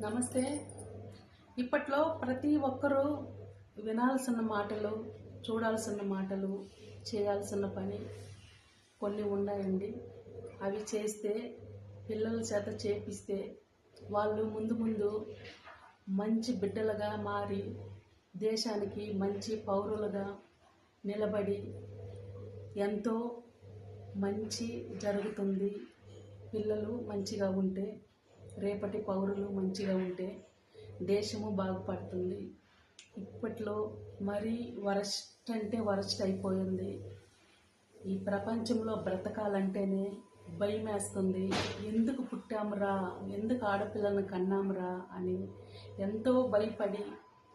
నమస్తే. ఇప్పట్లో ప్రతి ఒక్కరూ వినాల్సిన మాటలు చూడాల్సిన మాటలు చేయాల్సిన పని కొన్ని ఉన్నాయండి. అవి చేస్తే పిల్లల చేత చేపిస్తే వాళ్ళు ముందు ముందు మంచి బిడ్డలుగా మారి దేశానికి మంచి పౌరులుగా నిలబడి ఎంతో మంచి జరుగుతుంది. పిల్లలు మంచిగా ఉంటే రేపటి పౌరులు మంచిగా ఉంటే దేశము బాగుపడుతుంది. ఇప్పట్లో మరీ వరస్ట్ అంటే వరస్ట్ అయిపోయింది. ఈ ప్రపంచంలో బ్రతకాలంటేనే భయం వేస్తుంది ఎందుకు పుట్టామురా ఎందుకు ఆడపిల్లలను కన్నామురా అని ఎంతో భయపడి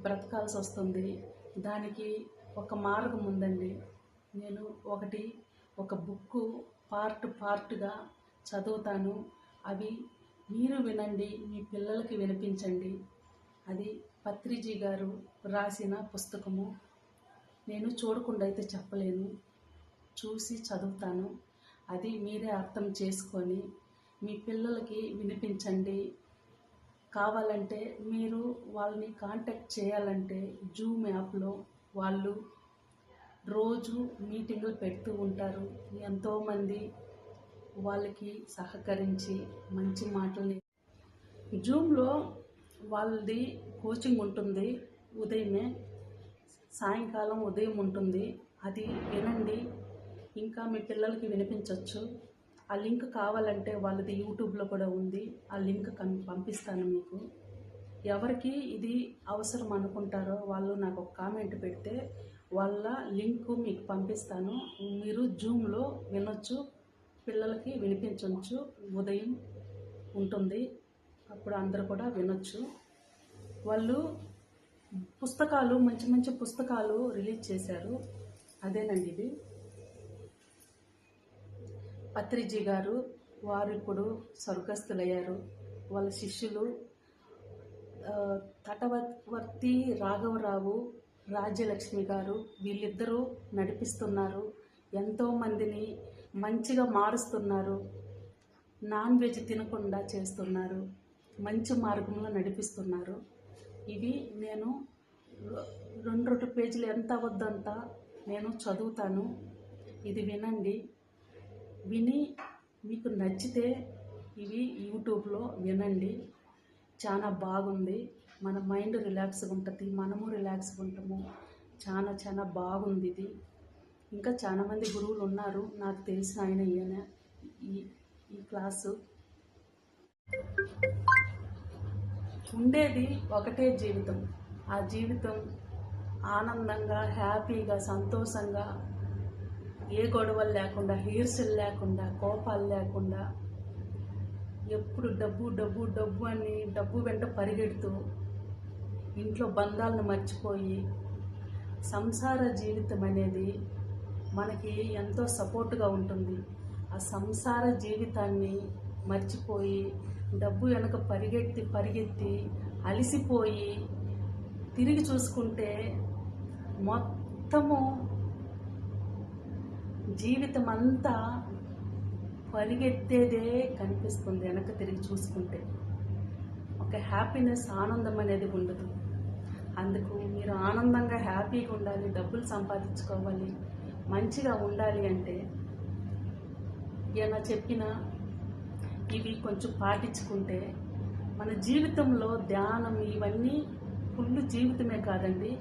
బ్రతకాల్సి వస్తుంది. దానికి ఒక మార్గం ఉందండి. నేను ఒకటి ఒక బుక్కు పార్ట్ పార్ట్గా చదువుతాను. అవి మీరు వినండి మీ పిల్లలకి వినిపించండి. అది పత్రిజీ గారు రాసిన పుస్తకము. నేను చూడకుండా అయితే చెప్పలేను. చూసి చదువుతాను. అది మీరే అర్థం చేసుకొని మీ పిల్లలకి వినిపించండి. కావాలంటే మీరు వాళ్ళని కాంటాక్ట్ చేయాలంటే జూమ్ యాప్లో వాళ్ళు రోజు మీటింగులు పెడుతూ ఉంటారు. ఎంతోమంది వాళ్ళకి సహకరించి మంచి మాటల్ని. జూమ్లో వాళ్ళది కోచింగ్ ఉంటుంది ఉదయమే. సాయంకాలం ఉదయం ఉంటుంది. అది వినండి. ఇంకా మీ పిల్లలకి వినిపించవచ్చు ఆ లింక్ కావాలంటే వాళ్ళది యూట్యూబ్లో కూడా ఉంది. ఆ లింక్ పంపిస్తాను మీకు. ఎవరికి ఇది అవసరం అనుకుంటారో వాళ్ళు నాకు ఒక కామెంట్ పెడితే వాళ్ళ లింక్ మీకు పంపిస్తాను. మీరు జూమ్లో వినొచ్చు. పిల్లలకి వినిపించవచ్చు ఉదయం ఉంటుంది అప్పుడు అందరూ కూడా వినొచ్చు. వాళ్ళు పుస్తకాలు మంచి మంచి పుస్తకాలు రిలీజ్ చేశారు. అదేనండి ఇది. పత్రిజీ గారు వారు ఇప్పుడు స్వర్గస్థులయ్యారు. వాళ్ళ శిష్యులు తటవర్తి రాఘవరావు రాజ్యలక్ష్మి గారు వీళ్ళిద్దరూ నడిపిస్తున్నారు. ఎంతోమందిని మంచిగా మారుస్తున్నారు. నాన్ వెజ్ తినకుండా చేస్తున్నారు. మంచి మార్గంలో నడిపిస్తున్నారు. ఇవి నేను రెండు రెండు పేజీలు ఎంత వద్దంత నేను చదువుతాను. ఇది వినండి. విని మీకు నచ్చితే ఇవి యూట్యూబ్లో వినండి. చాలా బాగుంది. మన మైండ్ రిలాక్స్గా ఉంటుంది. మనము రిలాక్స్గా ఉంటాము. చాలా చాలా బాగుంది ఇది. ఇంకా చాలా మంది గురువులు ఉన్నారు. నాకు తెలిసిన ఆయన ఈయన. ఈ ఈ క్లాసు ఉండేది ఒకటే జీవితం. ఆ జీవితం ఆనందంగా హ్యాపీగా సంతోషంగా ఏ గొడవలు లేకుండా హీర్సులు లేకుండా కోపాలు లేకుండా ఎప్పుడు డబ్బు డబ్బు డబ్బు అని డబ్బు వెంట పరిగెడుతూ ఇంట్లో బంధాలను మర్చిపోయి సంసార జీవితం అనేది మనకి ఎంతో సపోర్ట్గా ఉంటుంది. ఆ సంసార జీవితాన్ని మర్చిపోయి డబ్బు వెనక పరిగెత్తి పరిగెత్తి అలిసిపోయి తిరిగి చూసుకుంటే మొత్తము జీవితం అంతా పరిగెత్తేదే కనిపిస్తుంది వెనక తిరిగి చూసుకుంటే. ఒక హ్యాపీనెస్ ఆనందం అనేది ఉండదు. అందుకు మీరు ఆనందంగా హ్యాపీగా ఉండాలి డబ్బులు సంపాదించుకోవాలి. మంచిగా ఉండాలి అంటే ఏమైనా చెప్పిన ఇవి కొంచెం పాటించుకుంటే మన జీవితంలో ధ్యానం ఇవన్నీ ఫుల్ జీవితమే కాదండి.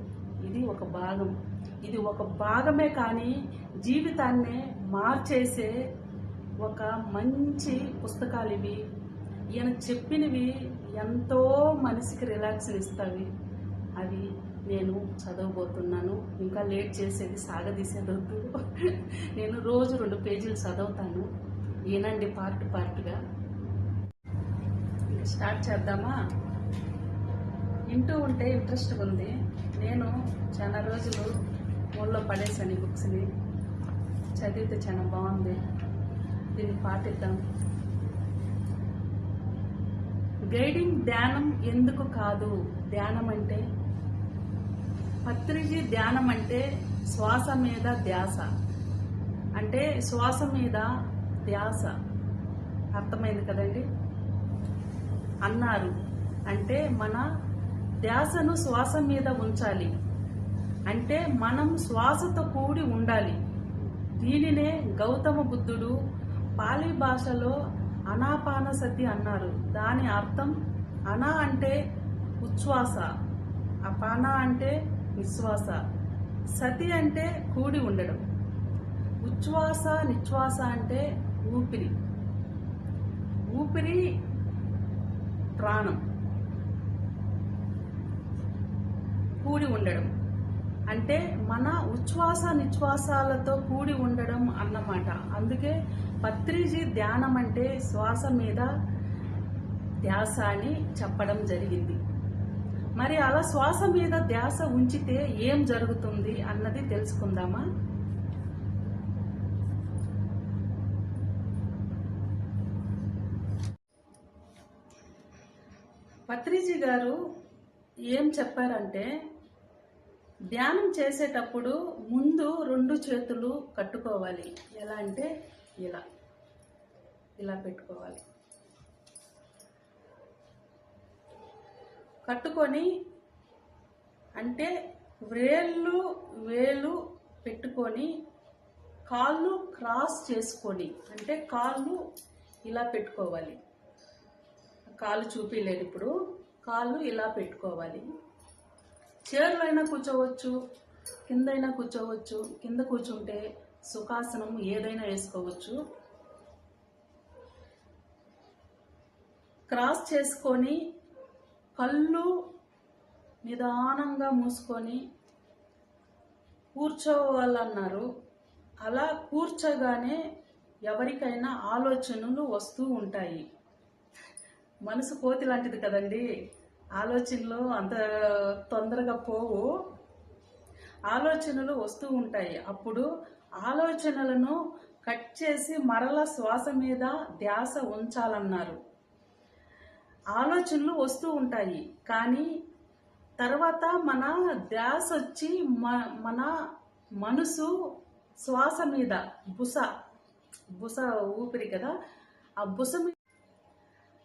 ఇది ఒక భాగం. ఇది ఒక భాగమే కానీ జీవితాన్నే మార్చేసే ఒక మంచి పుస్తకాలు ఇవి. ఈయన చెప్పినవి ఎంతో మనసుకి రిలాక్స్ ఇస్తాయి. అవి నేను చదవబోతున్నాను. ఇంకా లేట్ చేసేది సాగదీసేదొద్దు. నేను రోజు రెండు పేజీలు చదువుతాను. ఏనండి పార్ట్ పార్ట్గా. స్టార్ట్ చేద్దామా? వింటూ ఉంటే ఇంట్రెస్ట్గా ఉంది. నేను చాలా రోజులు ఊళ్ళో పడేసాను ఈ బుక్స్ని. చదివితే చాలా బాగుంది. దీన్ని పాటిద్దాం. గైడింగ్ ధ్యానం ఎందుకు కాదు? ధ్యానం అంటే పత్రిజీ ధ్యానం అంటే శ్వాస మీద ధ్యాస. అంటే శ్వాస మీద ధ్యాస. అర్థమైంది కదండి? అన్నారు. అంటే మన ధ్యాసను శ్వాస మీద ఉంచాలి. అంటే మనం శ్వాసతో కూడి ఉండాలి. దీనినే గౌతమ బుద్ధుడు పాలి భాషలో అనాపాన సతి అన్నారు. దాని అర్థం అనా అంటే ఉచ్ఛ్వాస. అపాన అంటే విశ్వాస. సతి అంటే కూడి ఉండడం. ఉచ్ఛ్వాస నిశ్వాస అంటే ఊపిరి. ఊపిరి ప్రాణం. కూడి ఉండడం. అంటే మన ఉచ్ఛ్వాస నిశ్వాసాలతో కూడి ఉండడం అన్నమాట. అందుకే పత్రిజీ ధ్యానం అంటే శ్వాస మీద ధ్యాస అని చెప్పడం జరిగింది. మరి అలా శ్వాస మీద ధ్యాస ఉంచితే ఏం జరుగుతుంది అన్నది తెలుసుకుందామా? పత్రిజీ గారు ఏం చెప్పారంటే ధ్యానం చేసేటప్పుడు ముందు రెండు చేతులు కట్టుకోవాలి. ఎలా అంటే ఇలా. ఇలా పెట్టుకోవాలి. కట్టుకొని అంటే వేళ్ళు వేలు పెట్టుకొని కాళ్ళు క్రాస్ చేసుకొని అంటే కాళ్ళు ఇలా పెట్టుకోవాలి. కాళ్ళు చూపించలేదు ఇప్పుడు. కాళ్ళు ఇలా పెట్టుకోవాలి. చైర్లో అయినా కూర్చోవచ్చు కిందైనా కూర్చోవచ్చు కింద కూర్చుంటే సుఖాసనం ఏదైనా వేసుకోవచ్చు. క్రాస్ చేసుకొని కళ్ళు నిదానంగా మూసుకొని కూర్చోవాలన్నారు. అలా కూర్చోగానే ఎవరికైనా ఆలోచనలు వస్తూ ఉంటాయి. మనసు కోతి లాంటిది కదండి. ఆలోచనలు అంత తొందరగా పోవు. ఆలోచనలు వస్తూ ఉంటాయి. అప్పుడు ఆలోచనలను కట్ చేసి మరల శ్వాస మీద ధ్యాస ఉంచాలన్నారు. ఆలోచనలు వస్తూ ఉంటాయి. కానీ తర్వాత మన ధ్యాస వచ్చి మ- మన మనసు శ్వాస మీద బుస బుస ఊపిరి కదా ఆ బుస మీద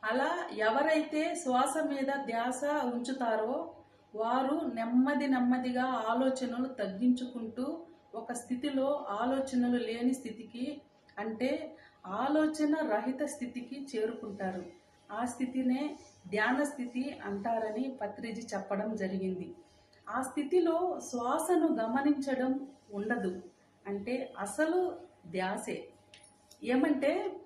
అలా ఎవరైతే శ్వాస మీద ధ్యాస ఉంచుతారో వారు నెమ్మది నెమ్మదిగా ఆలోచనలు తగ్గించుకుంటూ ఒక స్థితిలో ఆలోచనలు లేని స్థితికి అంటే ఆలోచన రహిత స్థితికి చేరుకుంటారు. ఆ స్థితినే ధ్యాన స్థితి అంటారని పత్రిజీ చెప్పడం జరిగింది. ఆ స్థితిలో శ్వాసను గమనించడం ఉండదు. అంటే అసలు ధ్యాసే. ఏమంటే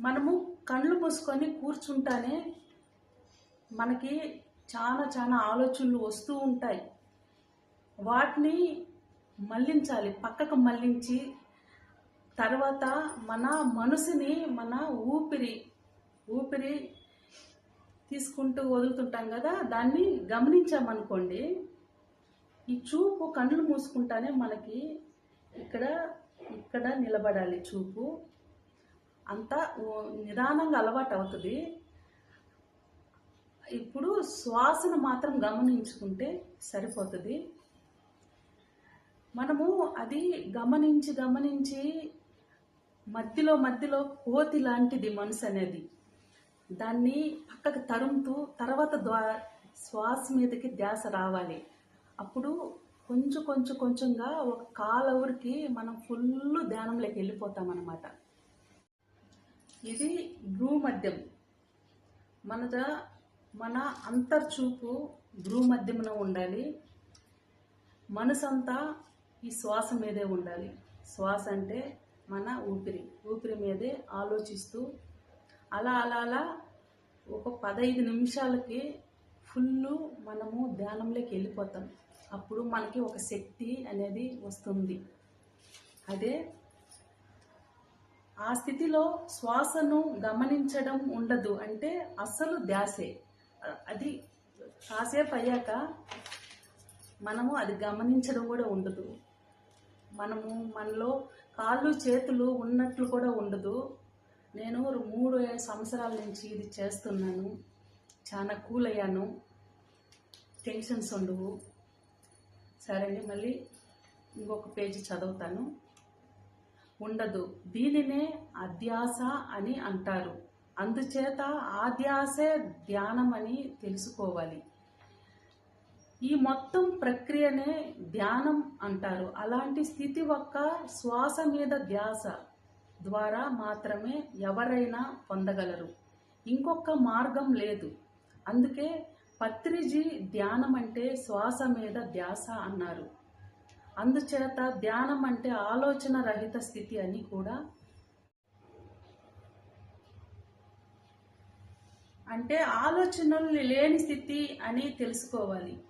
మనము కళ్ళు మూసుకొని కూర్చుంటానే మనకి చాలా చాలా ఆలోచనలు వస్తూ ఉంటాయి. వాటిని మళ్ళించాలి పక్కకు మళ్ళించి తర్వాత మన మనసుని మన ఊపిరి ఊపిరి తీసుకుంటూ వదులుతుంటాం కదా దాన్ని గమనించామనుకోండి ఈ చూపు కళ్ళు మూసుకుంటానే మనకి ఇక్కడ ఇక్కడ నిలబడాలి చూపు. అంతా నిదానంగా అలవాటు అవుతుంది. ఇప్పుడు శ్వాసను మాత్రం గమనించుకుంటే సరిపోతుంది. మనము అది గమనించి గమనించి మధ్యలో మధ్యలో కోతి లాంటిది మనసు అనేది. దాన్ని పక్కకు తరుముతూ తర్వాత ద్వా శ్వాస మీదకి ధ్యాస రావాలి. అప్పుడు కొంచెం కొంచెం కొంచెంగా ఒక కాల్ అవర్కి మనం ఫుల్ ధ్యానంలోకి వెళ్ళిపోతాం అన్నమాట ఇది భ్రూమద్యం మన మన అంతర్చూపు భ్రూమధ్యమున ఉండాలి. మనసంతా ఈ శ్వాస మీదే ఉండాలి. శ్వాస అంటే మన ఊపిరి. ఊపిరి మీదే ఆలోచిస్తూ అలా అలా అలా ఒక పదహైదు నిమిషాలకి ఫుల్ మనము ధ్యానంలోకి వెళ్ళిపోతాం. అప్పుడు మనకి ఒక శక్తి అనేది వస్తుంది. అదే ఆ స్థితిలో శ్వాసను గమనించడం ఉండదు. అంటే అస్సలు ధ్యాసే. అది కాసేపు అయ్యాక మనము అది గమనించడం కూడా ఉండదు. మనము మనలో కాళ్ళు చేతులు ఉన్నట్లు కూడా ఉండదు. నేను మూడు సంవత్సరాల నుంచి ఇది చేస్తున్నాను. చాలా కూల్ అయ్యాను. టెన్షన్స్ ఉండవు. సరే అండి మళ్ళీ ఇంకొక పేజీ చదువుతాను. ఉండదు. దీనినే అధ్యాస అని అంటారు. అందుచేత ఆధ్యాసే ధ్యానం అని తెలుసుకోవాలి. ఈ మొత్తం ప్రక్రియనే ధ్యానం అంటారు. అలాంటి స్థితి ఒక్క శ్వాస మీద ధ్యాస ద్వారా మాత్రమే ఎవరైనా పొందగలరు. ఇంకొక మార్గం లేదు. అందుకే పత్రిజీ ధ్యానం అంటే శ్వాస మీద ధ్యాస అన్నారు. అందుచేత ధ్యానం అంటే ఆలోచన రహిత స్థితి అని కూడా అంటే ఆలోచనలు లేని స్థితి అని తెలుసుకోవాలి.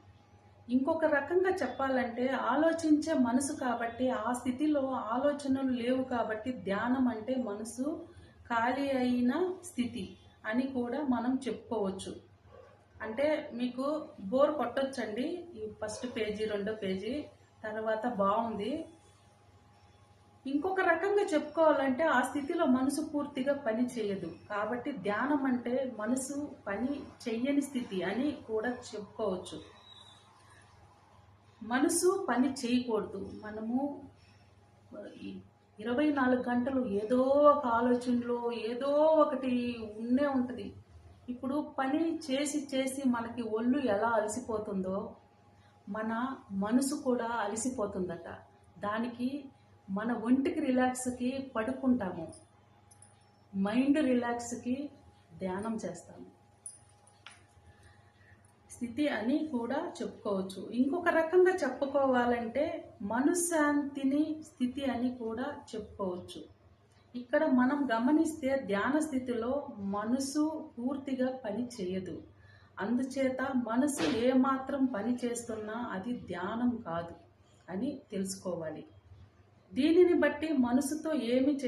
ఇంకొక రకంగా చెప్పాలంటే ఆలోచించే మనసు కాబట్టి ఆ స్థితిలో ఆలోచనలు లేవు కాబట్టి ధ్యానం అంటే మనసు ఖాళీ అయిన స్థితి అని కూడా మనం చెప్పుకోవచ్చు. అంటే మీకు బోర్ కొట్టొచ్చండి. ఈ ఫస్ట్ పేజీ రెండో పేజీ తర్వాత బాగుంది. ఇంకొక రకంగా చెప్పుకోవాలంటే ఆ స్థితిలో మనసు పూర్తిగా పని చేయదు. కాబట్టి ధ్యానం అంటే మనసు పని చెయ్యని స్థితి అని కూడా చెప్పుకోవచ్చు. మనసు పని చేయకూడదు. మనము ఇరవై నాలుగు గంటలు ఏదో ఒక ఆలోచనలో ఏదో ఒకటి ఉన్నే ఉంటుంది. ఇప్పుడు పని చేసి చేసి మనకి ఒళ్ళు ఎలా అలసిపోతుందో మన మనసు కూడా అలసిపోతుందట. దానికి మన ఒంటికి రిలాక్స్కి పడుకుంటాము. మైండ్ రిలాక్స్కి ధ్యానం చేస్తాము. స్థితి అని కూడా చెప్పుకోవచ్చు. ఇంకొక రకంగా చెప్పుకోవాలంటే మనశ్శాంతిని స్థితి అని కూడా చెప్పుకోవచ్చు. ఇక్కడ మనం గమనిస్తే ధ్యాన స్థితిలో మనసు పూర్తిగా పని చేయదు. అందుచేత మనసు ఏమాత్రం పని చేస్తున్నా అది ధ్యానం కాదు అని తెలుసుకోవాలి. దీనిని బట్టి మనసుతో ఏమి చే